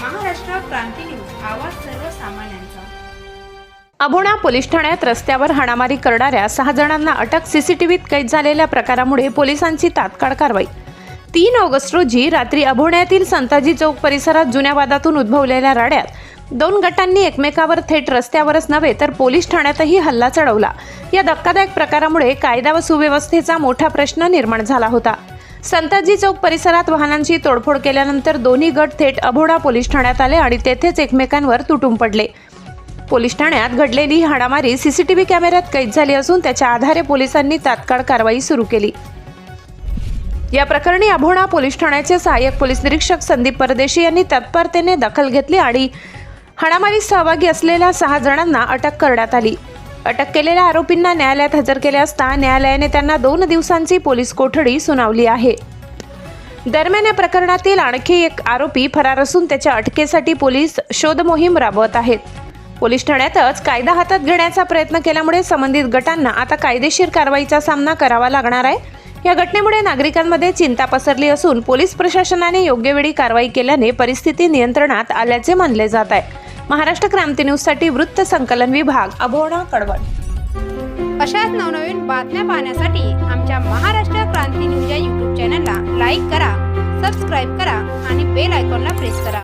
क्रांती news आवाज सर्वसामान्यांचा. Abhona police ठाण्यात रस्त्यावर हाणामारी करणाऱ्या सहा जणांना अटक सीसीटीव्हीत कैद झालेल्या प्रकारामुळे पोलिसांची तात्काळ कारवाई. तीन ऑगस्ट रोजी रात्री अभोण्यातील संताजी चौक परिसरात जुन्या वादातून उद्भवलेल्या राड्यात दोन गटांनी एकमेकावर थेट रस्त्यावरच नव्हे तर पोलीस ठाण्यातही हल्ला चढवला. या धक्कादायक प्रकारामुळे कायदा व सुव्यवस्थेचा मोठा प्रश्न निर्माण झाला होता. संताजी चौक परिसरात वाहनांची तोडफोड केल्यानंतर दोन्ही गट थेट अभोडा पोलीस ठाण्यात आले आणि तेथेच एकमेकांवर तुटून पडले. पोलीस ठाण्यात घडलेली ही हाणामारी सीसीटीव्ही कॅमेऱ्यात कैद झाली असून त्याच्या आधारे पोलिसांनी तात्काळ कारवाई सुरू केली. या प्रकरणी अभोणा पोलीस ठाण्याचे सहाय्यक पोलीस निरीक्षक संदीप परदेशी यांनी तत्परतेने दखल घेतली आणि हाणामारीत सहभागी असलेल्या सहा जणांना अटक करण्यात आली. अटक केलेल्या आरोपींना न्यायालयात हजर केले असता न्यायालयाने त्यांना दोन दिवसांची पोलीस कोठडी सुनावली आहे. दरम्यान या प्रकरणातील आणखी एक आरोपी फरार असून त्याच्या अटकेसाठी पोलीस शोध मोहीम राबवत आहेत. पोलीस ठाण्यातच कायदा हातात घेण्याचा प्रयत्न केल्यामुळे संबंधित गटांना आता कायदेशीर कारवाईचा सामना करावा लागणार आहे. या घटनेमुळे नागरिकांमध्ये चिंता पसरली असून पोलीस प्रशासनाने योग्य वेळी कारवाई केल्याने परिस्थिती नियंत्रणात आल्याचे मानले जात आहे. महाराष्ट्र क्रांती न्यूजसाठी वृत्त संकलन विभाग अभोणा कडवण. अशाच नवनवीन बातम्या पाहण्यासाठी आमच्या महाराष्ट्र क्रांती न्यूज या यूट्यूब चॅनलला लाईक करा सबस्क्राईब करा आणि बेल आयकॉनला प्रेस करा.